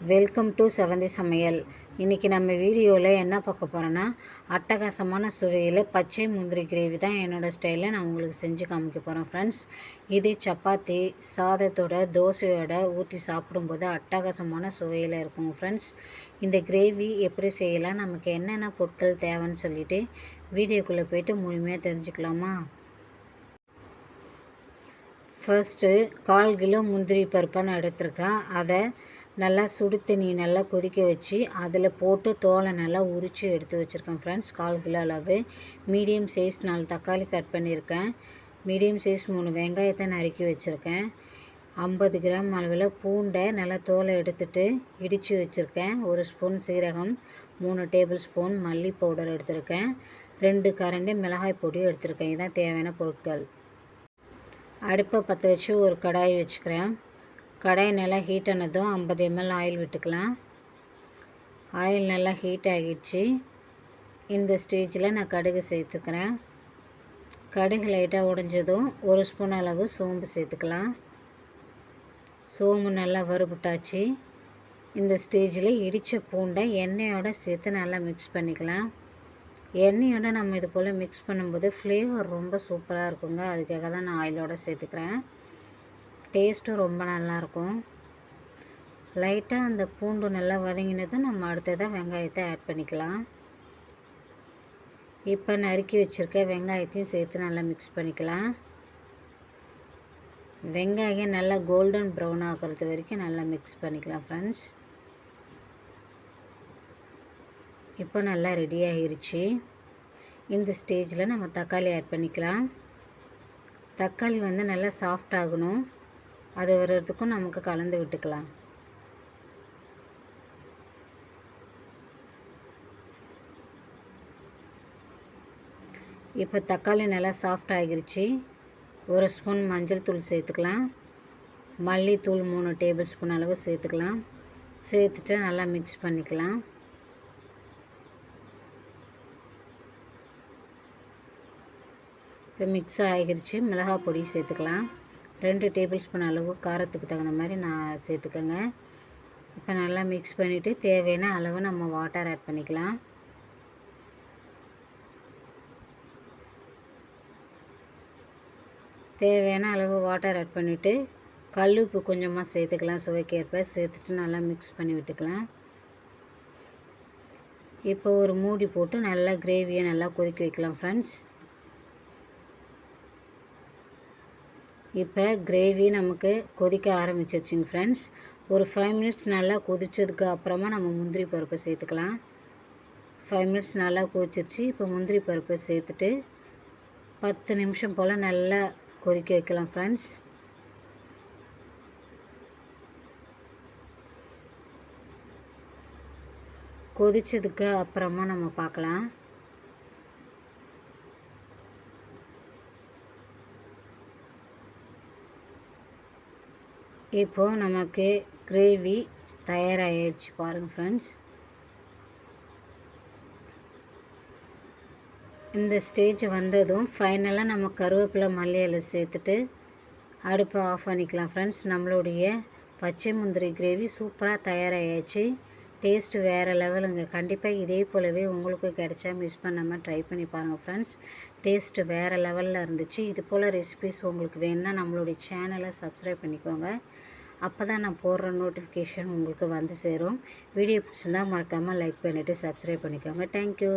Welcome to செவந்தி சமையல். இன்றைக்கி நம்ம வீடியோவில் என்ன பார்க்க போகிறோன்னா அட்டகாசமான சுவையில் பச்சை முந்திரி கிரேவி தான் என்னோடய ஸ்டைலில் நான் உங்களுக்கு செஞ்சு காமிக்க போகிறேன் ஃப்ரெண்ட்ஸ் இது சப்பாத்தி சாதத்தோட தோசையோட ஊற்றி சாப்பிடும்போது அட்டகாசமான சுவையில் இருக்கும் ஃப்ரெண்ட்ஸ் இந்த கிரேவி எப்படி செய்யலாம் நமக்கு என்னென்ன பொருட்கள் தேவைன்னு சொல்லிவிட்டு வீடியோக்குள்ளே போயிட்டு முழுமையாக தெரிஞ்சுக்கலாமா? ஃபர்ஸ்ட்டு கால் கிலோ முந்திரி பருப்பை நான் எடுத்திருக்கேன். அதை நல்லா சுடு தண்ணி நல்லா கொதிக்க வச்சு அதில் போட்டு தோலை நல்லா உரித்து எடுத்து வச்சுருக்கேன் ஃப்ரெண்ட்ஸ் கால் கிலோ அளவு. மீடியம் சைஸ் நாலு தக்காளி கட் பண்ணியிருக்கேன். மீடியம் சைஸ் மூணு வெங்காயத்தை நறுக்கி வச்சுருக்கேன். ஐம்பது கிராம் அளவில் பூண்டை நல்லா தோலை எடுத்துட்டு இடித்து வச்சுருக்கேன். ஒரு ஸ்பூன் சீரகம் மூணு டேபிள் ஸ்பூன் மல்லி பவுடர் எடுத்திருக்கேன். ரெண்டு கரண்டி மிளகாய் பொடியும் எடுத்திருக்கேன். இதுதான் தேவையான பொருட்கள். அடுப்பை பற்ற வச்சு ஒரு கடாய் வச்சுக்கிறேன். கடாய் நல்லா ஹீட் ஆனதும் ஐம்பது எம்எல் ஆயில் விட்டுக்கலாம். ஆயில் நல்லா ஹீட் ஆகிடுச்சு. இந்த ஸ்டேஜில் நான் கடுகு சேர்த்துக்கிறேன். கடுகு லைட்டாக உடைஞ்சதும் ஒரு ஸ்பூன் அளவு சோம்பு சேர்த்துக்கலாம். சோம்பு நல்லா வறுபட்டாச்சு. இந்த ஸ்டேஜில் இடித்த பூண்டை எண்ணெயோடு சேர்த்து நல்லா மிக்ஸ் பண்ணிக்கலாம். எண்ணெயோடு நம்ம இது போல் மிக்ஸ் பண்ணும்போது ஃப்ளேவர் ரொம்ப சூப்பராக இருக்குங்க. அதுக்காக தான் நான் ஆயிலோடு சேர்த்துக்கிறேன். டேஸ்ட்டும் ரொம்ப நல்லாயிருக்கும். லைட்டாக அந்த பூண்டு நல்லா வதங்கினதும் நம்ம அடுத்ததாக வெங்காயத்தை ஆட் பண்ணிக்கலாம். இப்போ நறுக்கி வச்சுருக்க வெங்காயத்தையும் சேர்த்து நல்லா மிக்ஸ் பண்ணிக்கலாம். வெங்காயம் நல்லா கோல்டன் ப்ரௌன் ஆகிறது வரைக்கும் நல்லா மிக்ஸ் பண்ணிக்கலாம் ஃப்ரெண்ட்ஸ் இப்போ நல்லா ரெடி ஆகிருச்சு. இந்த ஸ்டேஜில் நம்ம தக்காளி ஆட் பண்ணிக்கலாம். தக்காளி வந்து நல்லா சாஃப்ட் ஆகணும். அது வர்றதுக்கும் நமக்கு கலந்து விட்டுக்கலாம். இப்போ தக்காளி நல்லா சாஃப்ட் ஆகிருச்சு. ஒரு ஸ்பூன் மஞ்சள் தூள் சேர்த்துக்கலாம். மல்லித்தூள் மூணு டேபிள் ஸ்பூன் அளவு சேர்த்துக்கலாம். சேர்த்துட்டு நல்லா மிக்ஸ் பண்ணிக்கலாம். இப்போ மிக்ஸ் ஆகிருச்சு. மிளகாய் பொடி சேர்த்துக்கலாம். ரெண்டு டேபிள் ஸ்பூன் அளவு காரத்துக்கு தகுந்த மாதிரி நான் சேர்த்துக்கோங்க. இப்போ நல்லா மிக்ஸ் பண்ணிவிட்டு தேவையான அளவு நம்ம வாட்டர் ஆட் பண்ணிக்கலாம். தேவையான அளவு வாட்டர் ஆட் பண்ணிவிட்டு கல் உப்பு கொஞ்சமாக சேர்த்துக்கலாம். சுவைக்கேற்ப சேர்த்துட்டு நல்லா மிக்ஸ் பண்ணி விட்டுக்கலாம். இப்போ ஒரு மூடி போட்டு நல்லா கிரேவியை நல்லா கொதிக்க வைக்கலாம் ஃப்ரெண்ட்ஸ் இப்போ கிரேவி நமக்கு கொதிக்க ஆரம்பிச்சிருச்சுங்க ஃப்ரெண்ட்ஸ் ஒரு ஃபைவ் மினிட்ஸ் நல்லா கொதிச்சதுக்கு அப்புறமா நம்ம முந்திரி பருப்பை சேர்த்துக்கலாம். ஃபைவ் மினிட்ஸ் நல்லா கொதிச்சிருச்சு இப்போ முந்திரி பருப்பை சேர்த்துட்டு பத்து நிமிஷம் போல் நல்லா கொதிக்க வைக்கலாம் ஃப்ரெண்ட்ஸ் கொதிச்சதுக்கு அப்புறமா நம்ம பார்க்கலாம். இப்போது நமக்கு கிரேவி தயாராகிடுச்சு பாருங்கள் ஃப்ரெண்ட்ஸ் இந்த ஸ்டேஜ் வந்ததும் ஃபைனலாக நம்ம கருவேப்பிலை மல்லியில் சேர்த்துட்டு அடுப்பை ஆஃப் பண்ணிக்கலாம் ஃப்ரெண்ட்ஸ் நம்மளுடைய பச்சை முந்திரி கிரேவி சூப்பராக தயாராகிடுச்சு டேஸ்ட்டு வேறு லெவலுங்க. கண்டிப்பாக இதே போலவே உங்களுக்கும் கிடைச்சா மிஸ் பண்ணாமல் ட்ரை பண்ணி பாருங்கள் ஃப்ரெண்ட்ஸ் டேஸ்ட்டு வேறு லெவலில் இருந்துச்சு. இது போல் ரெசிபிஸ் உங்களுக்கு வேணுன்னா நம்மளுடைய சேனலை சப்ஸ்கிரைப் பண்ணிக்கோங்க. அப்போ தான் நான் போடுற நோட்டிஃபிகேஷன் உங்களுக்கு வந்து சேரும். வீடியோ பிடிச்சிருந்தால் மறக்காமல் லைக் பண்ணிவிட்டு சப்ஸ்கிரைப் பண்ணிக்கோங்க. தேங்க்யூ